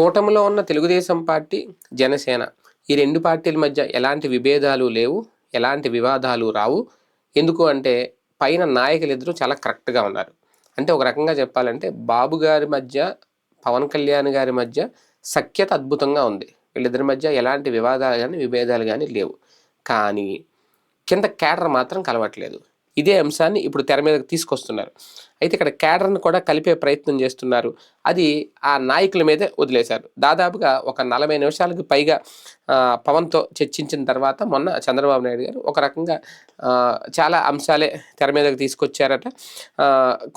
కూటమిలో ఉన్న తెలుగుదేశం పార్టీ జనసేన. ఈ రెండు పార్టీల మధ్య ఎలాంటి విభేదాలు లేవు ఎలాంటి వివాదాలు రావు. ఎందుకు అంటే పైన నాయకులు ఇద్దరు చాలా కరెక్ట్గా ఉన్నారు. అంటే ఒక రకంగా చెప్పాలంటే బాబు గారి మధ్య పవన్ కళ్యాణ్ గారి మధ్య సఖ్యత అద్భుతంగా ఉంది. వీళ్ళిద్దరి మధ్య ఎలాంటి వివాదాలు కానీ విభేదాలు కానీ లేవు. కానీ కింద క్యాడర్ మాత్రం కలవట్లేదు. ఇదే అంశాన్ని ఇప్పుడు తెర మీదకి తీసుకొస్తున్నారు. అయితే ఇక్కడ క్యాడర్ను కూడా కలిపే ప్రయత్నం చేస్తున్నారు. అది ఆ నాయకుల మీదే వదిలేశారు. దాదాపుగా ఒక నలభై నిమిషాలకు పైగా పవన్తో చర్చించిన తర్వాత మొన్న చంద్రబాబు నాయుడు గారు ఒక రకంగా చాలా అంశాలే తెర మీదకి తీసుకొచ్చారట.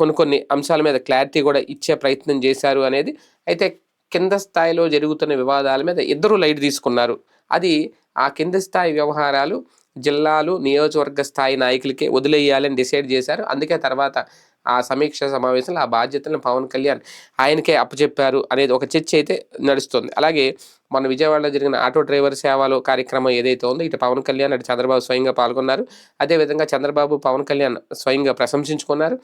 కొన్ని కొన్ని అంశాల మీద క్లారిటీ కూడా ఇచ్చే ప్రయత్నం చేశారు అనేది. అయితే కింద స్థాయిలో జరుగుతున్న వివాదాల మీద ఇద్దరు లైట్ తీసుకున్నారు. అది ఆ కింద స్థాయి వ్యవహారాలు జిల్లాలు నియోజకవర్గ స్థాయి నాయకులకే వదిలేయాలని డిసైడ్ చేశారు. అందుకే తర్వాత ఆ సమీక్ష సమావేశంలో ఆ బాధ్యతలను పవన్ కళ్యాణ్ ఆయనకే అప్పచెప్పారు అనేది ఒక చర్చ అయితే నడుస్తుంది. అలాగే మన విజయవాడలో జరిగిన ఆటో డ్రైవర్ సేవలు కార్యక్రమం ఏదైతే ఉందో ఇటు పవన్ కళ్యాణ్ అటు చంద్రబాబు స్వయంగా పాల్గొన్నారు. అదేవిధంగా చంద్రబాబు పవన్ కళ్యాణ్ స్వయంగా ప్రశంసించుకున్నారు.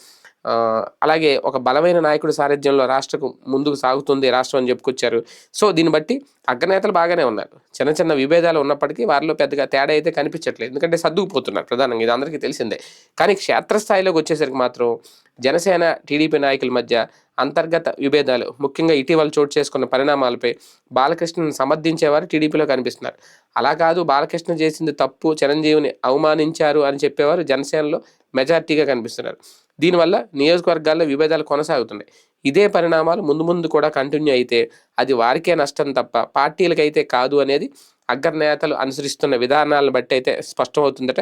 అలాగే ఒక బలమైన నాయకుడి సారథ్యంలో రాష్ట్రకు ముందుకు సాగుతుంది రాష్ట్రం అని చెప్పుకొచ్చారు. సో దీన్ని బట్టి అగ్రనేతలు బాగానే ఉన్నారు. చిన్న చిన్న విభేదాలు ఉన్నప్పటికీ వారిలో పెద్దగా తేడా అయితే కనిపించట్లేదు. ఎందుకంటే సర్దుకుపోతున్నారు ప్రధానంగా. ఇది అందరికీ తెలిసిందే. కానీ క్షేత్రస్థాయిలోకి వచ్చేసరికి మాత్రం జనసేన టీడీపీ నాయకుల మధ్య అంతర్గత విభేదాలు ముఖ్యంగా ఇటీవల చోటు చేసుకున్న పరిణామాలపై బాలకృష్ణను సమర్థించేవారు టీడీపీలో కనిపిస్తున్నారు. అలా కాదు బాలకృష్ణ చేసింది తప్పు చిరంజీవిని అవమానించారు అని చెప్పేవారు జనసేనలో మెజార్టీగా కనిపిస్తున్నారు. దీనివల్ల నియోజకవర్గాల్లో విభేదాలు కొనసాగుతున్నాయి. ఇదే పరిణామాలు ముందు ముందు కూడా కంటిన్యూ అయితే అది వారికే నష్టం తప్ప పార్టీలకైతే కాదు అనేది అగ్రనేతలు అనుసరిస్తున్న విధానాలను బట్టి అయితే స్పష్టమవుతుందట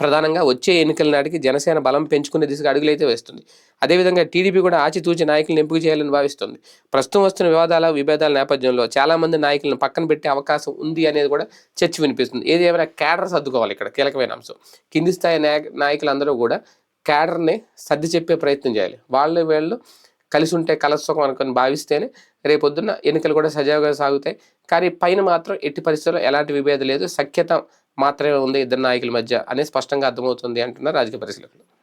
ప్రధానంగా వచ్చే ఎన్నికల నాటికి జనసేన బలం పెంచుకునే దిశగా అడుగులైతే వేస్తుంది. అదేవిధంగా టీడీపీ కూడా ఆచితూచి నాయకులను ఎంపిక చేయాలని భావిస్తుంది. ప్రస్తుతం వస్తున్న వివాదాల విభేదాల నేపథ్యంలో చాలా మంది నాయకులను పక్కన పెట్టే అవకాశం ఉంది అనేది కూడా చర్చ వినిపిస్తుంది. ఏది ఏమైనా క్యాడర్ సర్దుకోవాలి ఇక్కడ కీలకమైన అంశం. కింది స్థాయి నాయక నాయకులందరూ కూడా క్యాడర్ని సర్ది చెప్పే ప్రయత్నం చేయాలి. వాళ్ళు వీళ్ళు కలిసి ఉంటే కలసుఖం అనుకొని భావిస్తేనే రేపొద్దున్న ఎన్నికలు కూడా సజావుగా సాగుతాయి. కానీ పైన మాత్రం ఎట్టి పరిస్థితుల్లో ఎలాంటి విభేదం లేదు. సఖ్యత మాత్రమే ఉంది ఇద్దరు నాయకుల మధ్య అనేది స్పష్టంగా అర్థమవుతుంది అంటున్నారు రాజకీయ పరిశీలకులు.